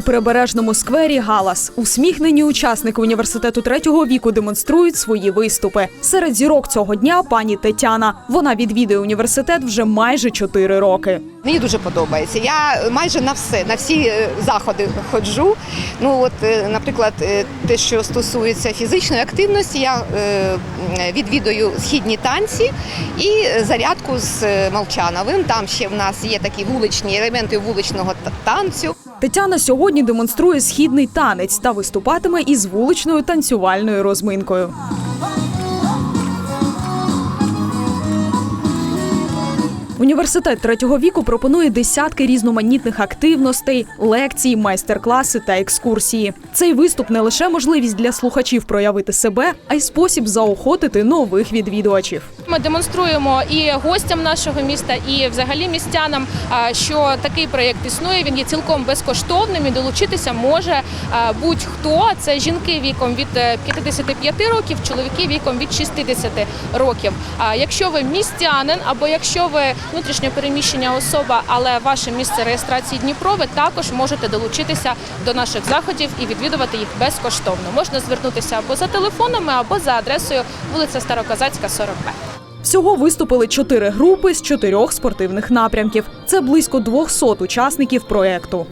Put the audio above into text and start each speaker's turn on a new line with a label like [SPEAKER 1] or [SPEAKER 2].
[SPEAKER 1] У прибережному сквері галас. Усміхнені учасники університету третього віку демонструють свої виступи. Серед зірок цього дня пані Тетяна. Вона відвідує університет вже майже чотири роки.
[SPEAKER 2] Мені дуже подобається. Я майже на все, на всі е, заходи ходжу. Ну от, е, наприклад, е, те, що стосується фізичної активності, я відвідую східні танці і зарядку з Молчановим. Там ще в нас є такі вуличні елементи вуличного та- танцю.
[SPEAKER 1] Тетяна сьогодні демонструє східний танець та виступатиме із вуличною танцювальною розминкою. Університет третього віку пропонує десятки різноманітних активностей, лекцій, майстер-класи та екскурсії. Цей виступ не лише можливість для слухачів проявити себе, а й спосіб заохотити нових відвідувачів.
[SPEAKER 3] Ми демонструємо і гостям нашого міста, і взагалі містянам, що такий проєкт існує. Він є цілком безкоштовним і долучитися може будь-хто. Це жінки віком від е, 55 років, чоловіки віком від 60 років. Якщо ви містянин або якщо ви внутрішньо переміщення особа, але ваше місце реєстрації Дніпро, ви також можете долучитися до наших заходів і відвідувати їх безкоштовно. Можна звернутися або за телефонами, або за адресою вулиця Староказацька, 40Б.
[SPEAKER 1] Всього виступили чотири групи з чотирьох спортивних напрямків. Це близько 200 учасників проекту.